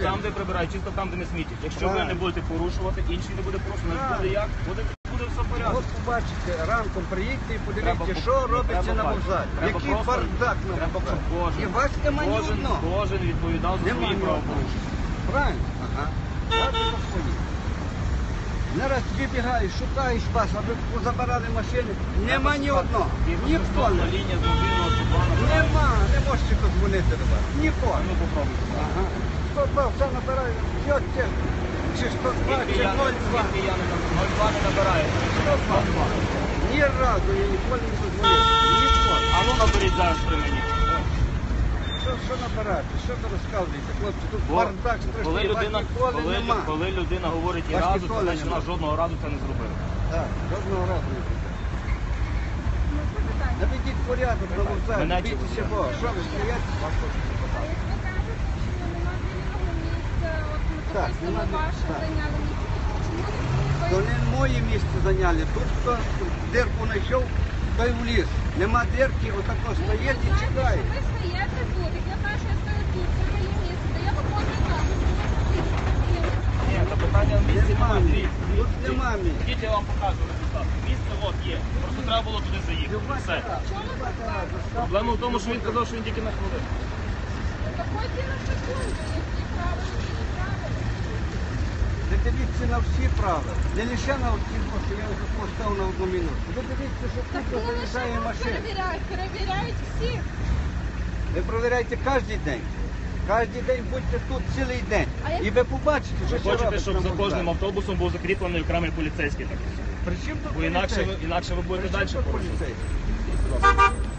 Там, де прибирають, чисто там, де не смітять. Якщо ви не будете порушувати, інший не буде порушувати, буде як? Буде, буде все в порядку. От побачите, ранком приїдьте і подивіться, по- що робиться треба на бачити. вокзалі. Треба Який просто- бардак на Треба, щоб вокзалі. кожен, І вас нема ні кожен, одного. кожен відповідав за Нема свої ні правопорушення. Правильно? Ага. Свої. Нараз вибігаєш, шукаєш вас, аби забирали машини. Нема ні одного. Ніхто не. лінія з мобільного Світлана. Нема, не можете подзвонити до вас. Нікого. Ну попробуйте. Ага. 102 все набирає. Все, це. Чи 102, чи 02. я не знаю. 02 не набираю. 102. Ні разу я ніколи не. Ніколи. А ну наберіть зараз при мені. Що, що набирати? Що ви розказуєте? Хлопці, тут Бо бардак коли страшний, вас людина, ніколи коли, нема. коли людина говорить і Вас разу, то ніколи значить нема. вона жодного разу це не зробила. Так, жодного разу не буде. Наведіть порядок на вокзалі, Мене бійтеся? Бога. Що ви стоять? Так, Так, нема ваше так. зайняли місце. То Чому не моє місце зайняли. Тут хто дирку знайшов, той вліз. Нема дирки, отако ви стоїть і знаєте, чекає. що Ви стоїте тут, як я що я стою тут, це моє місце, де я виходжу там. Ні, це питання в місці Нема немає. місця. Тут нема я вам покажу результат. Місце от є. Просто треба було туди заїхати. Все. Чому ви так? Проблема в тому, що він казав, що він тільки на хвилину. Дивіться на всі правила. Не лише на оці, що я вже поставив на одну минуту. Ви дивіться, що Так тут не лише заїжджає вас машина. перевіряють, перевіряють всіх. Ви провіряєте кожен день. Кожен день будьте тут цілий день. А як- І ви побачите, що Ви ще хочете, робиться щоб на за вокзалі. кожним автобусом був закріплений окремий поліцейський. Так. При чим тут Бо інакше, ви- інакше ви будете При чим далі тут порушувати. поліцейський?